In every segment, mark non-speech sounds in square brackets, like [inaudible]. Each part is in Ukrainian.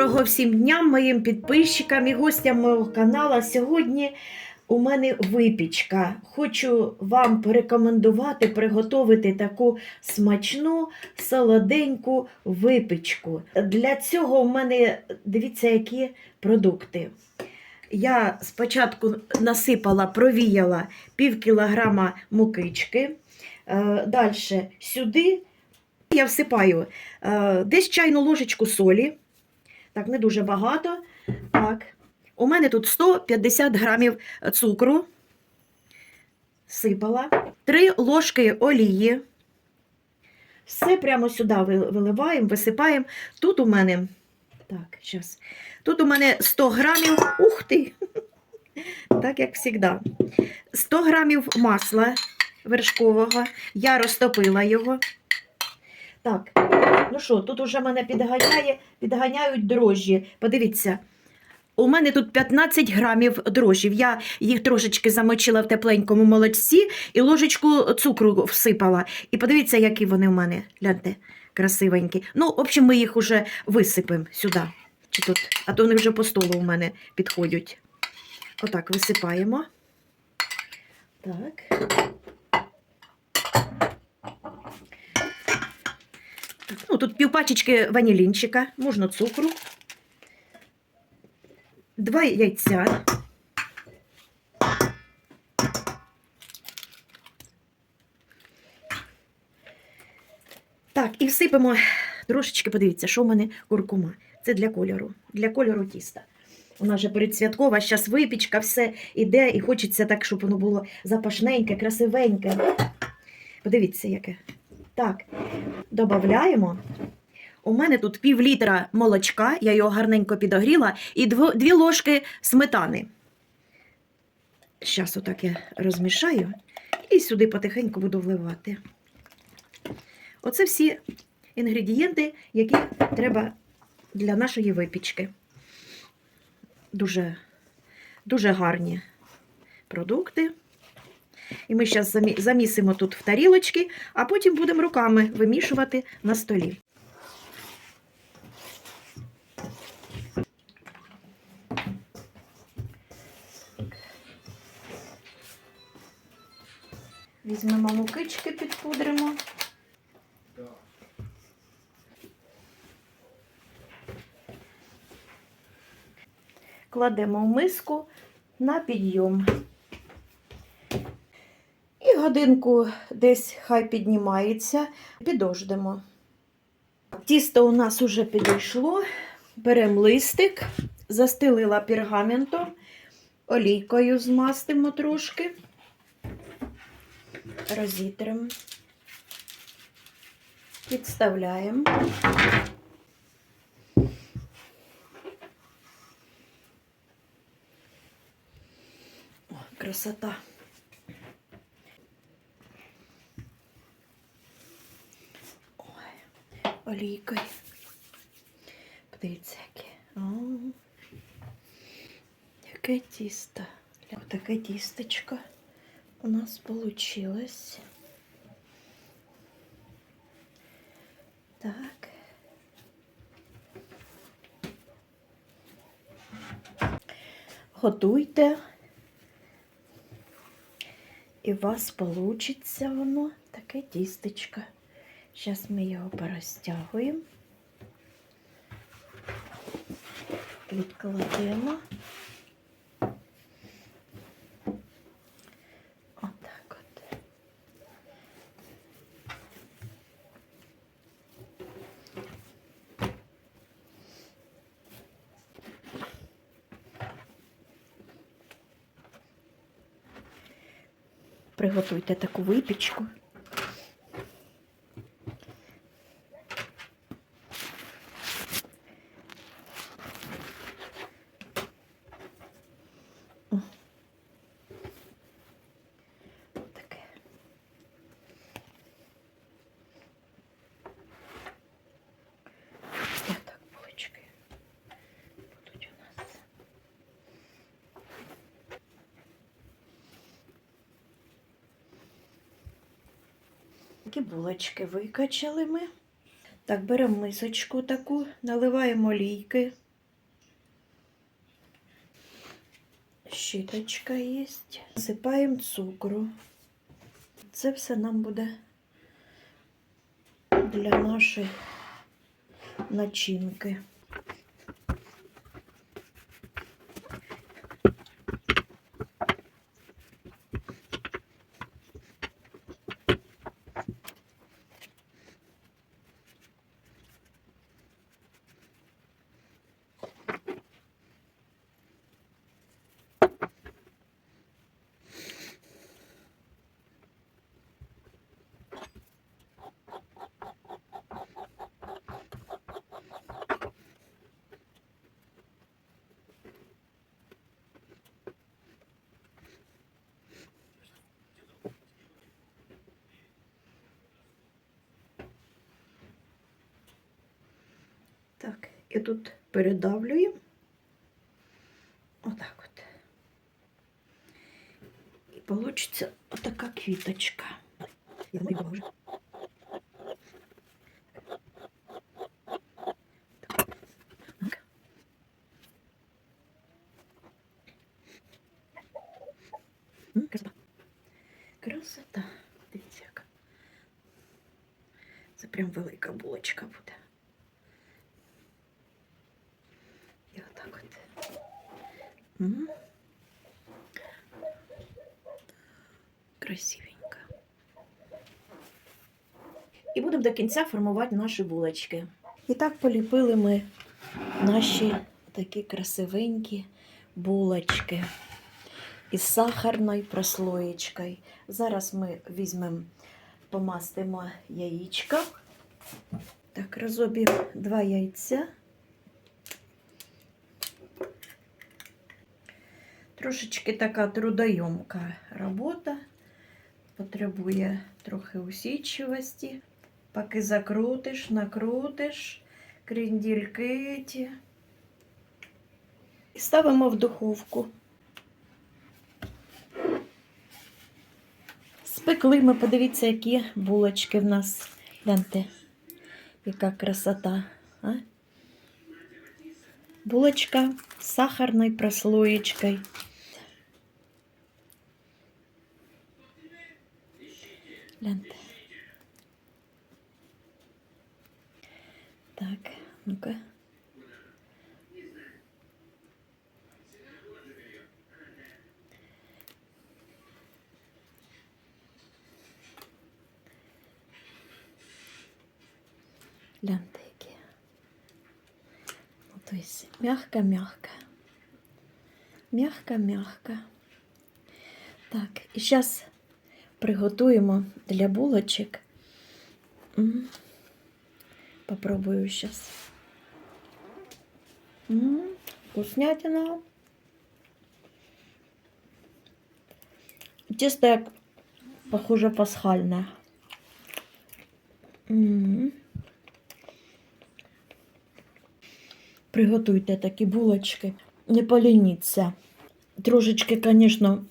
Доброго всім дням моїм підписчикам і гостям мого каналу. Сьогодні у мене випічка. Хочу вам порекомендувати приготувати таку смачну солоденьку випічку. Для цього у мене дивіться, які продукти. Я спочатку насипала, провіяла пів кілограма мукички. Далі сюди я всипаю е, десь чайну ложечку солі. Так, не дуже багато. Так. У мене тут 150 грамів цукру. Сипала. 3 ложки олії. Все прямо сюди виливаємо, висипаємо. Тут у мене. Так, зараз. Тут у мене 100 грамів. Ух ти! [laughs] Так, як завжди. 100 грамів масла вершкового. Я розтопила його. Так, ну що, тут уже мене підганяє, підганяють дрожжі. Подивіться, у мене тут 15 грамів дрожжів. Я їх трошечки замочила в тепленькому молочці і ложечку цукру всипала. І подивіться, які вони в мене. Гляньте, красивенькі. Ну, в общем, ми їх уже висипемо сюди. Чи тут, а то вони вже по столу у мене підходять. Отак висипаємо. Так. Ну, тут півпачечки ванілінчика, можна цукру, два яйця. Так, і всипемо трошечки, подивіться, що в мене куркума. Це для кольору, для кольору тіста. У нас же передсвяткова, зараз випічка, все іде, і хочеться так, щоб воно було запашненьке, красивеньке. Подивіться, яке. Так, додаємо. У мене тут пів літра молочка, я його гарненько підогріла, і дві ложки сметани. Зараз отак я розмішаю і сюди потихеньку буду вливати. Оце всі інгредієнти, які треба для нашої випічки. Дуже, дуже гарні продукти. І ми зараз замісимо тут в тарілочки, а потім будемо руками вимішувати на столі. Візьмемо мукички, підпудримо. Кладемо в миску на підйом. Годинку десь хай піднімається, підождемо. Тісто у нас уже підійшло. Беремо листик, застелила пергаментом, олійкою змастимо трошки, розітримо, підставляємо. Красота. Олійкою. Подивіться, яке. О, яке тісто. Таке тістечко у нас вийшло. Так. Готуйте. І у вас вийде воно таке тістечко. Зараз ми його порозтягуємо, відкладемо. Отак от. Приготуйте таку випічку. Такі булочки викачали ми. Так, беремо мисочку таку, наливаємо олійки. Щіточка є. Насипаємо цукру. Це все нам буде для нашої начинки. Так, і тут передавлюємо. Отак от. І получиться отака квіточка. Я думаю, вже. Так. М, Красота. Красота. Дивіться, яка. Це прям велика булочка буде. І будемо до кінця формувати наші булочки. І так поліпили ми наші такі красивенькі булочки із сахарною прослоєчкою. Зараз ми візьмемо, помастимо яєчко. Так, розоб'ємо два яйця. Трошечки така трудоємка робота, потребує трохи усідчивості. Поки закрутиш, накрутиш, крендільки ті. І ставимо в духовку. Спекли ми, подивіться, які булочки в нас. Гляньте, яка красота. А? Булочка з сахарною прослоєчкою. Гляньте. Так, ну-ка. Гляньте, які. Ну, то есть мягко-мягко. Мягко-мягко. Так, і зараз приготуємо для булочок. М. Попробую сейчас. М, Вкуснятина. Тесто як похоже пасхальне. М. Приготуйте такі булочки. Не полініться. Трошечки, звісно,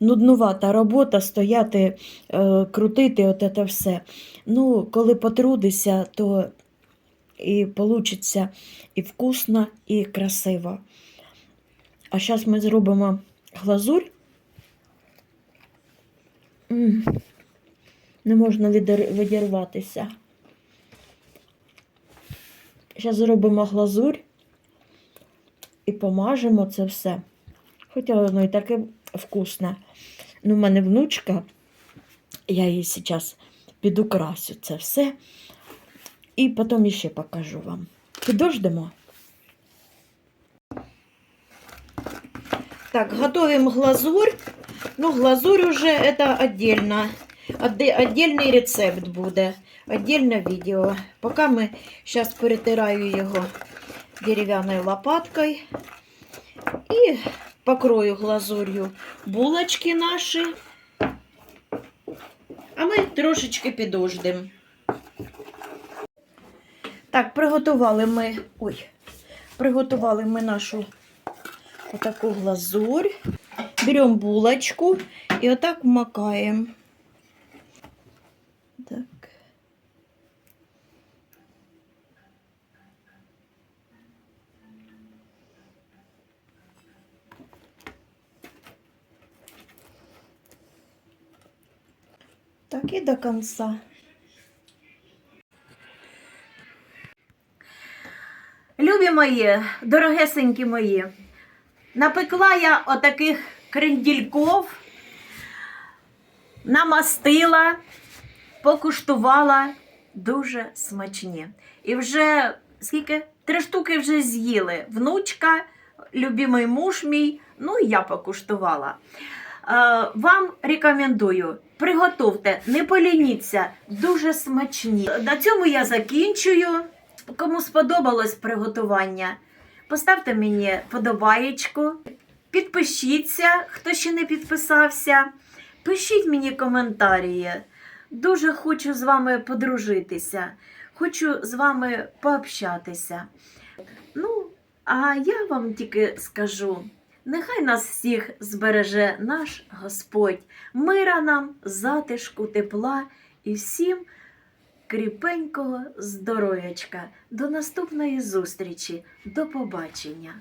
нуднувата робота стояти, е, крутити от це все. Ну, коли потрудишся, то і вийде і вкусно, і красиво. А зараз ми зробимо глазурь. Не можна відір- відірватися. Зараз зробимо глазурь і помажемо це все. Хоча воно і таке вкусне. Ну, в мене внучка, я їй зараз підукрасю це все. І потім ще покажу вам. Підождемо. Так, готовим глазурь. Ну, глазурь уже это отдельно. Отде- Отдельний рецепт буде. Отдельне відео. Поки ми зараз перетираю його дерев'яною лопаткою. І покрою глазур'ю булочки наші. А ми трошечки підождемо. Так, приготували ми. Ой, приготували ми нашу отаку глазурь. Беремо булочку і отак вмакаємо. Так. Так і до кінця. Любі мої, дорогесенькі мої, напекла я отаких крендільков, намастила, покуштувала дуже смачні. І вже скільки? Три штуки вже з'їли. Внучка, любимий муж мій, ну і я покуштувала. Е, Вам рекомендую, приготовте, не полініться, дуже смачні. На цьому я закінчую. Кому сподобалось приготування, поставте мені подобаєчку, підпишіться, хто ще не підписався. Пишіть мені коментарі. Дуже хочу з вами подружитися, хочу з вами пообщатися. Ну, а я вам тільки скажу: нехай нас всіх збереже наш Господь, мира нам, затишку, тепла і всім кріпенького здоров'ячка. До наступної зустрічі. До побачення.